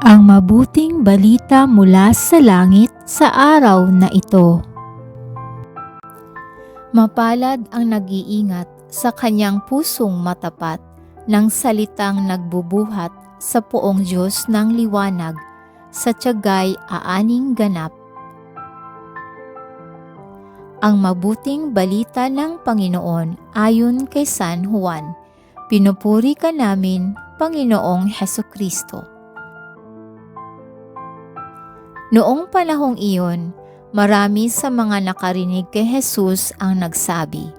ang mabuting balita mula sa langit sa araw na ito. Mapalad ang nag-iingat sa kanyang pusong matapat ng salitang nagbubuhat sa poong Diyos ng liwanag sa tiyagay aaning ganap. Ang mabuting balita ng Panginoon ayon kay San Juan. Pinupuri ka namin, Panginoong Heso Kristo. Noong panahong iyon, marami sa mga nakarinig kay Jesus ang nagsabi,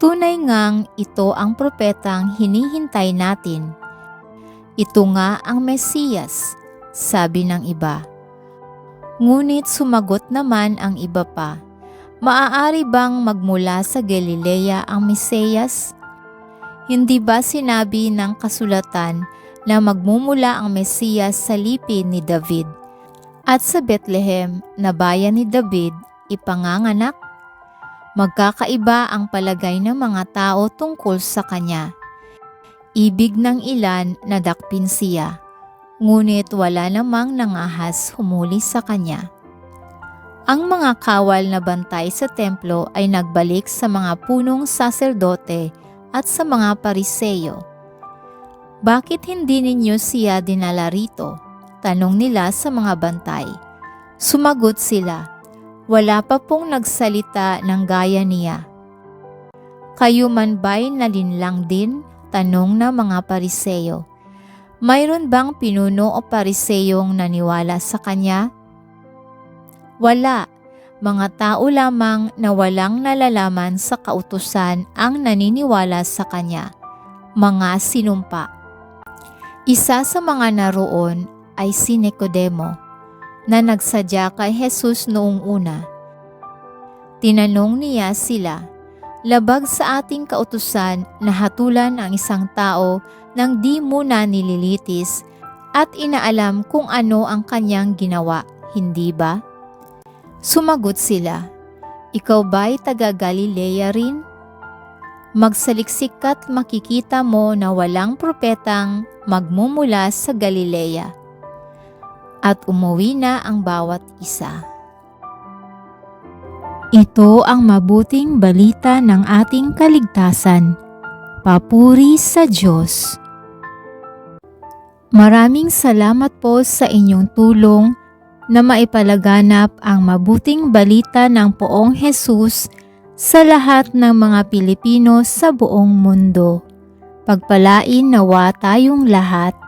Tunay ngang ito ang propetang hinihintay natin. Ito nga ang Mesiyas, sabi ng iba. Ngunit sumagot naman ang iba pa, Maaari bang magmula sa Galilea ang Mesiyas? Hindi ba sinabi ng kasulatan na magmumula ang Mesiyas sa lipi ni David at sa Bethlehem na bayan ni David ipanganganak? Magkakaiba ang palagay ng mga tao tungkol sa kanya. Ibig ng ilan na dakpin siya, ngunit wala namang nangahas humuli sa kanya. Ang mga kawal na bantay sa templo ay nagbalik sa mga punong saserdote at sa mga pariseyo. Bakit hindi ninyo siya dinala rito? Tanong nila sa mga bantay. Sumagot sila, wala pa pong nagsalita ng gaya niya. Kayo man ba'y nalinlang din? Tanong ng mga pariseyo. Mayroon bang pinuno o pariseyong naniwala sa kanya? Wala. Mga tao lamang na walang nalalaman sa kautusan ang naniniwala sa kanya. Mga sinumpa. Isa sa mga naroon ay si Nicodemo na nagsadya kay Jesus noong una. Tinanong niya sila, labag sa ating kautusan na hatulan ang isang tao nang di muna nililitis at inaalam kung ano ang kanyang ginawa, hindi ba? Sumagot sila, Ikaw ba'y taga Galilea rin? Magsaliksik ka't makikita mo na walang propetang magmumula sa Galilea. At umuwi na ang bawat isa. Ito ang mabuting balita ng ating kaligtasan. Papuri sa Diyos. Maraming salamat po sa inyong tulong na maipalaganap ang mabuting balita ng poong Jesus sa lahat ng mga Pilipino sa buong mundo. Pagpalain nawa tayong lahat.